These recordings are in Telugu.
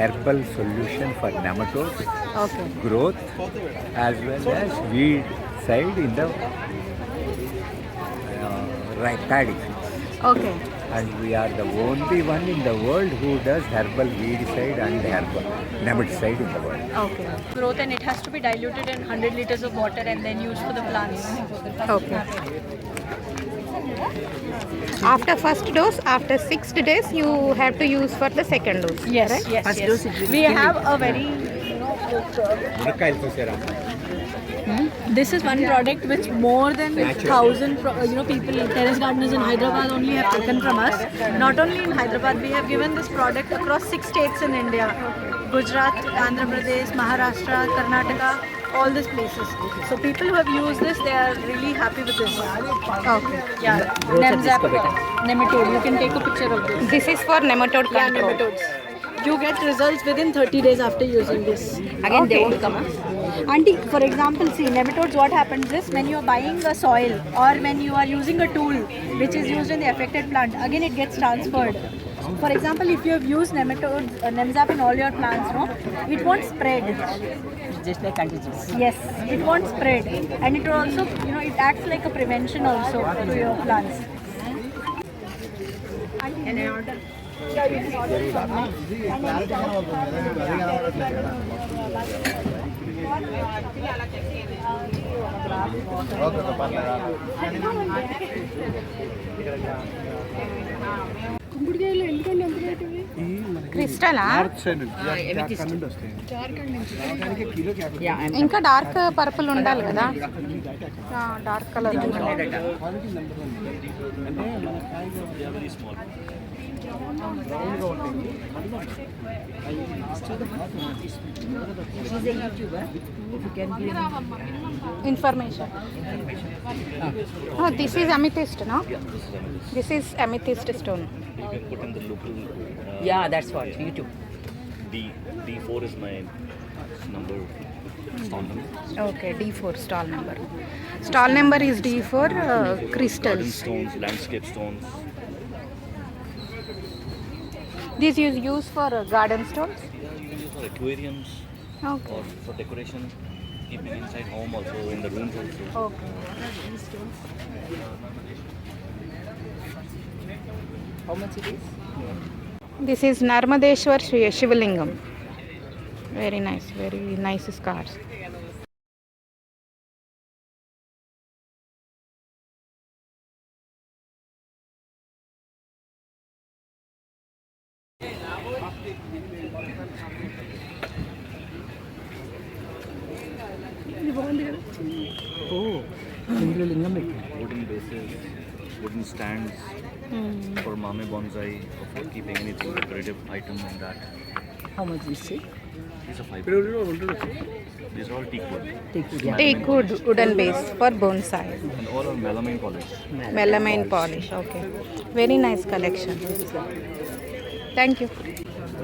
herbal solution for nematodes okay. growth as well as weed side in the uh, paddy. Okay. And we are the only one in the world who does herbal weed side and herbal nematicide in the world. Okay. Growth and it has to be diluted in 100 liters of water and then used for the plants. Okay after first dose after 6 days you have to use for the second dose yes right? yes, first yes. Dose is we have a very you know Hmm? This is one product which more than thousand you know people terrace gardeners in Hyderabad only have taken from us. Not only in Hyderabad, we have given this product across six states in India: Gujarat, Andhra Pradesh, Maharashtra, Karnataka all these places. Okay. So people who have used this, they are really happy with this. Okay. Yeah. Nematode. You can take a picture of this. This is for nematode control. Yeah, nematodes. You get results within 30 days after using this. Again, okay. they won't come. up. Auntie, for example, see nematodes. What happens is when you are buying a soil or when you are using a tool which is used in the affected plant, again it gets transferred. For example, if you have used nematodes, uh, Nemzap in all your plants, no, it won't spread. just like contagious. Yes, it won't spread, and it will also, you know, it acts like a prevention also to your plants. క్రిస్టలా Yeah, I'm ఇంకా డార్క్ పర్పుల్ ఉండాలి కదా. Dark colour. Information. Oh, this is amethyst, no? This is amethyst stone. You can put in the local. Uh, yeah, that's what. Yeah. YouTube. D D4 is my number. Stall number. Okay, D4 stall number. Stall number is D4 uh, crystals. Garden stones, landscape stones. This is used for uh, garden stones? Yeah, used for aquariums okay. or for decoration, keeping inside home also, in the rooms also. Okay. How much it is? This is Narmadeshwar Shivalingam. Very nice, very nice scars. Oh, Wooden bases, wooden stands mm. for mame bonsai, for keeping anything decorative item and that. How much is it? These are five. These are all teak wood. Teak wood, wood wooden base for bonsai. And all are melamine polish. Melamine, melamine polish. polish, okay. Very nice collection. Thank you.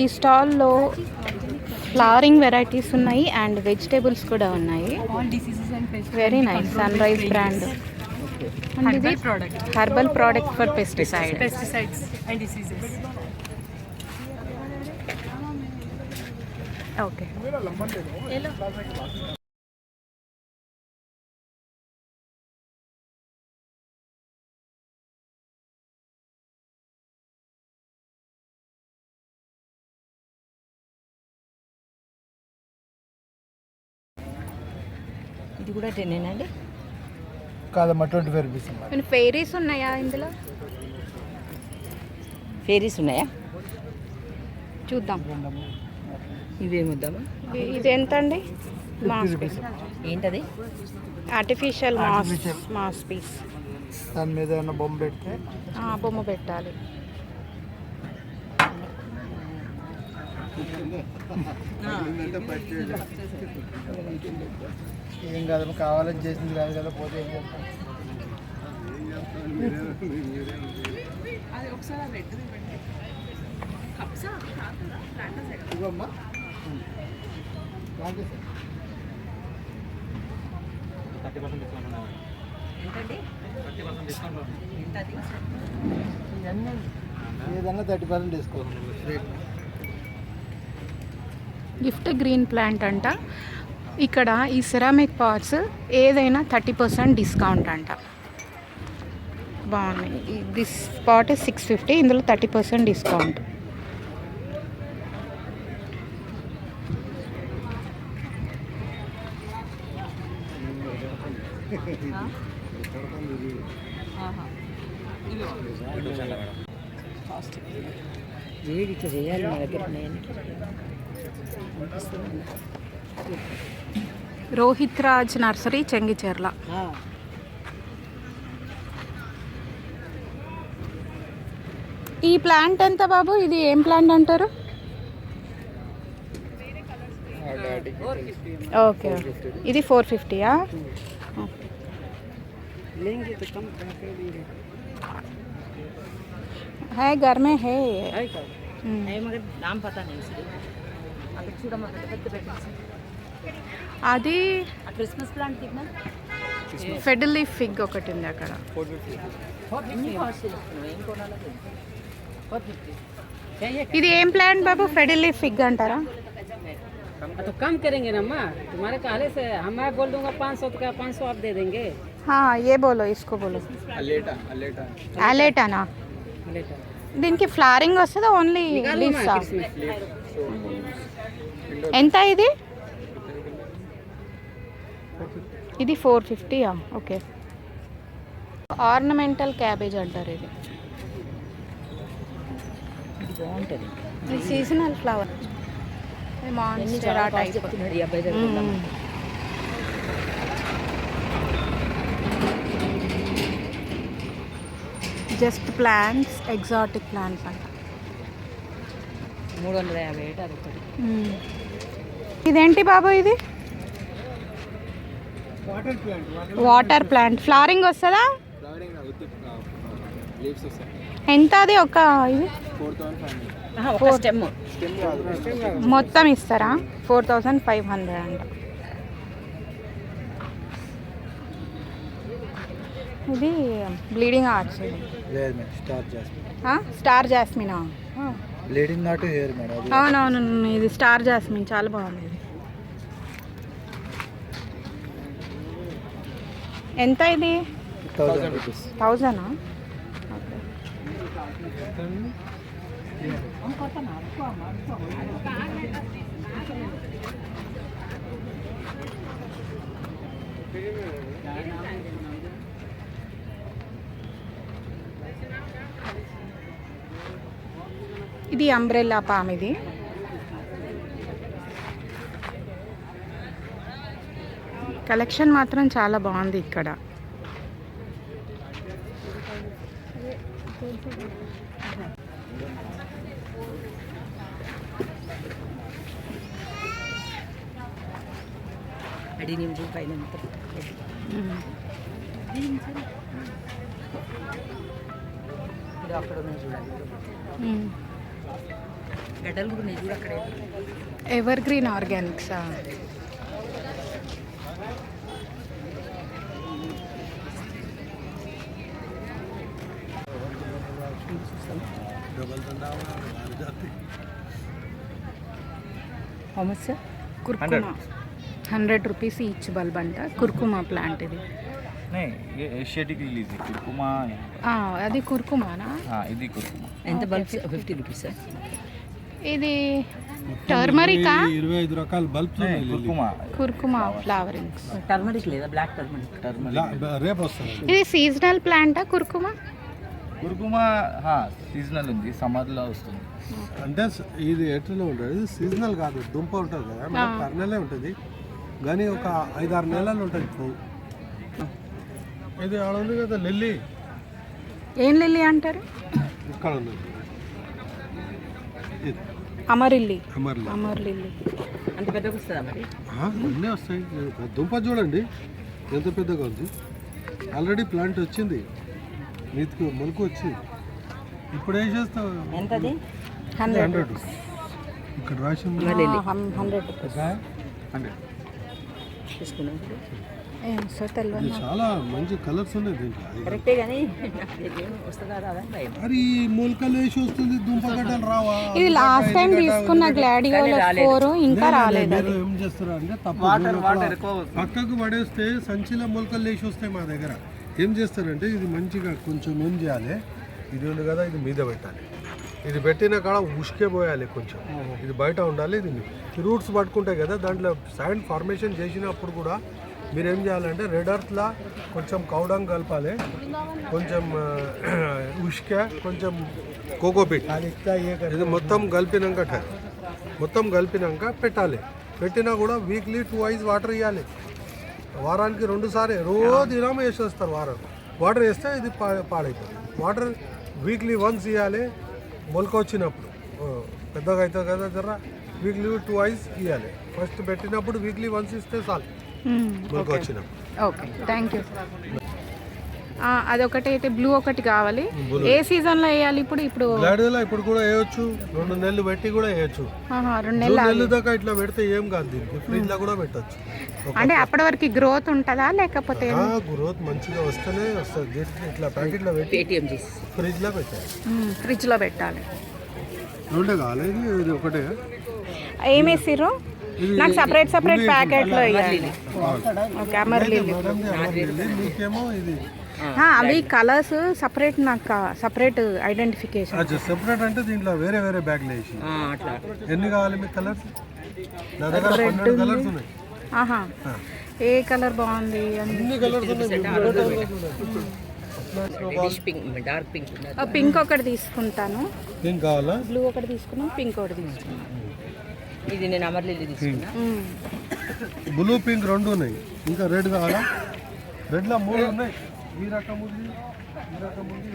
ఈ స్టాల్లో ఫ్లవరింగ్ వెరైటీస్ ఉన్నాయి అండ్ వెజిటేబుల్స్ కూడా ఉన్నాయి. Very nice sunrise brand. Herbal product for pesticide diseases. Okay కూడా టెన్ అండి కాదమ్మా ట్వంటీ ఫైవ్ రూపీస్ అమ్మా. ఫెయిరీస్ ఉన్నాయా ఇందులో? ఫేరీస్ ఉన్నాయా? చూద్దాం. ఇవేమొద్దామా ఇది- ఎంత అండి ఏంటది? Artificial moss. Moss piece. దాని మీద ఏమన్నా బొమ్మ పెడితే? బొమ్మ పెట్టాలి. ఏం కాదు కావాలని చేసింది కాదు కదా పోతే ఏం చేస్తాం ఇవ్వమ్మా. థర్టీ పర్సెంట్ డిస్కౌంట్ ఏదన్నా thirty percent discount rate. Gift green plant అంట. ఇక్కడ ఈ సిరామిక్ పాట్స్ ఏదైనా థర్టీ పర్సెంట్ డిస్కౌంట్ అంట. బాగున్నాయి. దిస్ స్పాట్ సిక్స్ ఫిఫ్టీ ఇందులో థర్టీ పర్సెంట్ డిస్కౌంట్. వేడి ఇట్లా చేయాలి మా దగ్గర నేను రోహిత్ రాజ్ నర్సరీ చెంగిచెర్ల ఈ ప్లాంట్ ఎంత బాబు ఇది ఏం ప్లాంట్ అంటారు ఓకే ఇది ఫోర్ ఫిఫ్టీయా लेंगे तो कम करके देंगे है घर में है है क्या हम्म। है मगर नाम पता नहीं इसलिए అక్కడ చూడమ్మా పెద్ద పెద్ద పెట్టాల్సి అది ఆ క్రిస్మస్ ప్లాంట్ దిగినా ఫెడల్ ఫిగ్ ఒకటి ఉంది అక్కడ ఎన్ని కాస్ట్ చేస్తున్నావు ఏం కొనాలో ఫోర్ ఫిఫ్టీ चाहिए ఇది ఏం ప్లాంట్ బాబు ఫెడల్ ఫిగ్ అంటారా तो कम करेंगे ना अम्मा तुम्हारे कहले से हम मैं बोल दूंगा पाँच सौ तो क्या पाँच सौ आप दे देंगे हाँ ये बोलो इसको बोलो అల్లేటా అల్లేటా ఆలేటానా लेटर దీనికి ఫ్లవరింగ్ వస్తుందా ఓన్లీ లీవ్సా? ఎంత ఇది? ఇది ఫోర్ ఫిఫ్టీయా ఓకే. ఆర్నమెంటల్ క్యాబేజ్ అంటారు ఇది. బాగుంటుంది. ఇది సీజనల్ ఫ్లవర్ మాన్స్టెరా టైప్ చెప్తున్నాడు ఈ అబ్బాయి దగ్గర జస్ట్ ప్లాంట్స్ ఎగ్జాటిక్ ప్లాంట్స్ అంట. మూడు వందల యాభై. ఇదేంటి బాబు ఇది? వాటర్ ప్లాంట్ ఫ్లవరింగ్ వస్తుందా? ఎంత అది ఒక ఇది? థౌసండ్ మొత్తం ఇస్తారా? ఫోర్ థౌజండ్ ఫైవ్ హండ్రెడ్ అంట. ఇది bleeding arts star jasmine. Bleeding not hair madam అవునవును ఇది స్టార్ జాస్మిన్ చాలా బాగుంది ఎంత ఇది? Thousand rupees. ఇది అంబ్రెల్లా పామ్ ఇది. కలెక్షన్ మాత్రం చాలా బాగుంది ఇక్కడ. ఇది అక్కడ ఉన్నాయి చూడండి. Evergreen ఆర్గానిక్సా curcuma hundred rupees each bulb అంట. కుర్కుమా ప్లాంట్ ఇది. नहीं ये एशियाटिक लिली थी कुरकुमा ఆ, అది కుర్కుమానా हाँ इदी कुरकुमा ఎంత బల్బ్స్ ఫిఫ్టీ రూపీస్ సార్ ఇది టర్మరికా ఇరవై ఐదు రకాల బల్బ్స్ नहीं कुरकुमा కుర్కుమా ఫ్లవరింగ్స్ టర్మరిక్ లేదా బ్లాక్ టర్మరిక్ टर्मरिक రేపు వస్తాయి ఇది సీజనల్ ప్లాంటా కుర్కుమా కుర్కుమా हाँ సీజనల్ ఉంది సమ్మర్లో వస్తుంది అంటే స- ఇది ఎట్లా ఉంటుంది ఇది సీజనల్ కాదు దుంప ఉంటుంది కదా మనకి పర్నెలే ఉంటుంది కానీ ఒక ఐదారు నెలలు ఉంటుంది పువ్వు ఇది ఉంది కదా లిల్లీ. ఏం లిల్లీ అంటారు? ఇక్కడ ఉంది. ఇది. అమరిల్లి అమర్లీ అమర్లిల్లి అంత పెద్దగా వస్తుందా మరి? ఆ, అన్నీ వస్తాయి. దుంప చూడండి. ఎంత పెద్దగా ఉంది. ఆల్రెడీ ప్లాంట్ వచ్చింది. నీతికి మొలక వచ్చింది. ఇప్పుడు ఏం చేస్తావు? ఎంతది? హండ్రెడ్ ఇక్కడ రాసి. Hundred hundred. తీసుకున్నాం సో తెలియదు ఇది చాలా మంచి కలర్స్ ఉన్నాయి దీంట్లో. కరెక్టే కానీ వస్తుందా మరి మొలకలు వేసి వస్తుంది దుంప గడ్డలు రావా? ఇది లాస్ట్ టైం తీసుకున్న గ్లాడియోలో ఫోర్ ఇంకా రాలేదు ఏం చేస్తారు అంటే తప్పు పక్కకు పడేస్తే సంచిలో మొలకలు లేచి వస్తాయి మా దగ్గర. ఏం చేస్తారంటే ఇది మంచిగా కొంచెం ఏం చేయాలి? ఇది ఉంది కదా ఇది మీద పెట్టాలి. ఇది పెట్టిన కాడ ఉష్కే పోయాలి కొంచెం. ఇది బయట ఉండాలి ఇది రూట్స్ పట్టుకుంటాయి కదా దాంట్లో సైడ్ ఫార్మేషన్ చేసినప్పుడు కూడా మీరు చేయాలంటే రెడ్ అర్త్లా కొంచెం కౌడంగ్ కలపాలి. కొంచెం ఉష్కే కొంచెం కోకోపీట్ ఇది మొత్తం కలిపినాక మొత్తం కలిపినాక పెట్టాలి. పెట్టినా కూడా వీక్లీ టూ ఐస్ వాటర్ ఇవ్వాలి వారానికి రెండు సార్లు రోజు దినం వేసేస్తారు వారం. వాటర్ వేస్తే ఇది పాడైపోతుంది. వాటర్ వీక్లీ వన్స్ ఇవ్వాలి మొలక వచ్చినప్పుడు పెద్దగా అవుతుంది కదా జర వీక్లీ టూ ఐస్ ఇవ్వాలి ఫస్ట్ పెట్టినప్పుడు వీక్లీ వన్స్ ఇస్తే చాలు. మొలక వచ్చినప్పుడు ఓకే థ్యాంక్ యూ అదొకటి అయితే బ్లూ ఒకటి కావాలి. ఏ సీజన్లో వేయాలి ఇప్పుడు? ఇప్పుడు ఇప్పుడు కూడా వేయొచ్చు రెండు నెలలు పెట్టి కూడా వేయచ్చు. రెండు నెలలు నెలలు దాకా ఇట్లా పెడితే ఏం కాదు దీనికి. ఫ్రిడ్జ్లో కూడా పెట్టచ్చు. అంటే అప్పటి వరకు గ్రోత్ ఉంటుందా లేకపోతే గ్రోత్ మంచిగా వస్తేనే వస్తుంది. దీనికి ఇట్లా ప్యాకెట్లో పెట్టి పేటిఎం చేసి. ఫ్రిడ్జ్లో పెట్టాలి. ఫ్రిడ్జ్లో పెట్టాలి. రెండే కావాలి ఇది ఒకటే. ఏం వేసిర్రు? నాకు సపరేట్ సపరేట్ ప్యాకెట్లో ఓకే మీకేమో ఇది. అవి కలర్స్ సపరేట్ నాకు సపరేట్ ఐడెంటిఫికేషన్ సెపరేట్ అంటే దీంట్లో వేరే వేరే బ్యాగ్లు వేసి. అట్లా. ఎన్ని కావాలి మీకు కలర్స్ నా దగ్గర పన్నెండు కలర్స్ ఉన్నాయి. ఆహా. ఏ కలర్ బాగుంది? Colours pink dark pink pink ఒకటి తీసుకుంటాను. ఏం కావాలా? బ్లూ ఒకటి తీసుకున్నాం పింక్ ఒకటి తీసుకున్నాం ఇది నేను అమర్లిల్లి తీసుకున్నా. బ్లూ పింక్ రెండు ఉన్నాయి. ఇంకా రెడ్ కావాలా? రెడ్లో మూడు ఉన్నాయి. ఈ రకం ఉంది ఈ రకం ఉంది.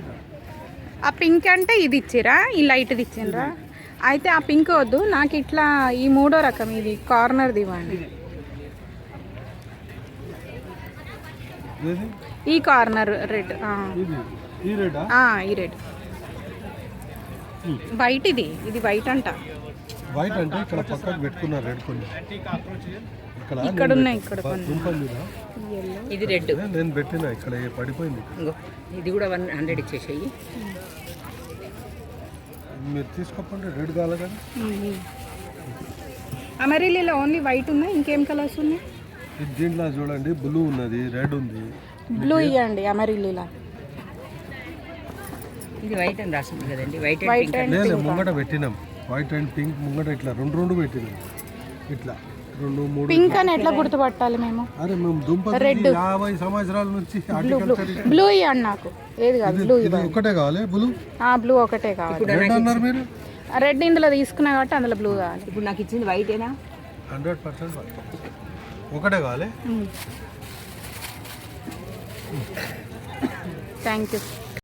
ఆ పింక్ అంటే ఇది ఇచ్చిరా? ఈ లైట్ది ఇచ్చిండ్రా? అయితే ఆ పింక్ వద్దు. నాకు ఇట్లా ఈ మూడో రకం ఇది కార్నర్ది ఇవ్వండి. ఈ కార్నర్ రెడ్ ఇది. ఈ రెడా ఈ రెడ్ వైట్ ఇది. ఇది వైట్ అంట. వైట్ అంటే ఇక్కడ పక్కకు పెట్టుకున్నారు రెడ్ కొన్ని. ఇక్కడ ఇక్కడ నేను ఉన్నాయి ఇక్కడ కొన్ని. దుంప మీద. ఎల్లో ఇది రెడ్ నేను పెట్టిన ఇక్కడ ఏ పడిపోయింది. ఇది కూడా వన్ హండ్రెడ్ ఇచ్చేసేయి. మీరు తీసుకోకుండా రెడ్ కదా. అమరీలీలో ఓన్లీ వైట్ ఉన్నాయి ఇంకేం కలర్స్ ఉన్నాయి? ఇది దీంట్లో చూడండి బ్లూ ఉన్నది రెడ్ ఉంది. బ్లూ ఇవ్వండి అమరీలీలా. ఇది వైట్ అని రాసింది కదండి వైట్ అండ్ వైట్ లేదు ముంగట పెట్టినాం. వైట్ అండ్ పింక్ ముంగట ఇట్లా రెండు రెండు పెట్టినాం ఇట్లా రెండు మూడు పింక్ అని ఎట్లా గుర్తుపట్టాలి మేము? అరే మేము దుంప తిని యాభై సంవత్సరాల నుంచి బ్లూ ఇవ్వండి నాకు. ఏది కాదు బ్లూ ఇది ఒకటే కావాలి బ్లూ బ్లూ ఒకటే కావాలి. రెడ్ అన్నారు మీరు? రెడ్ ఇందులో తీసుకున్నా కాబట్టి అందులో బ్లూ కావాలి. ఇప్పుడు నాకు ఇచ్చింది వైటేనా హండ్రెడ్ పర్సెంట్ ఒకటే కావాలి? Thank you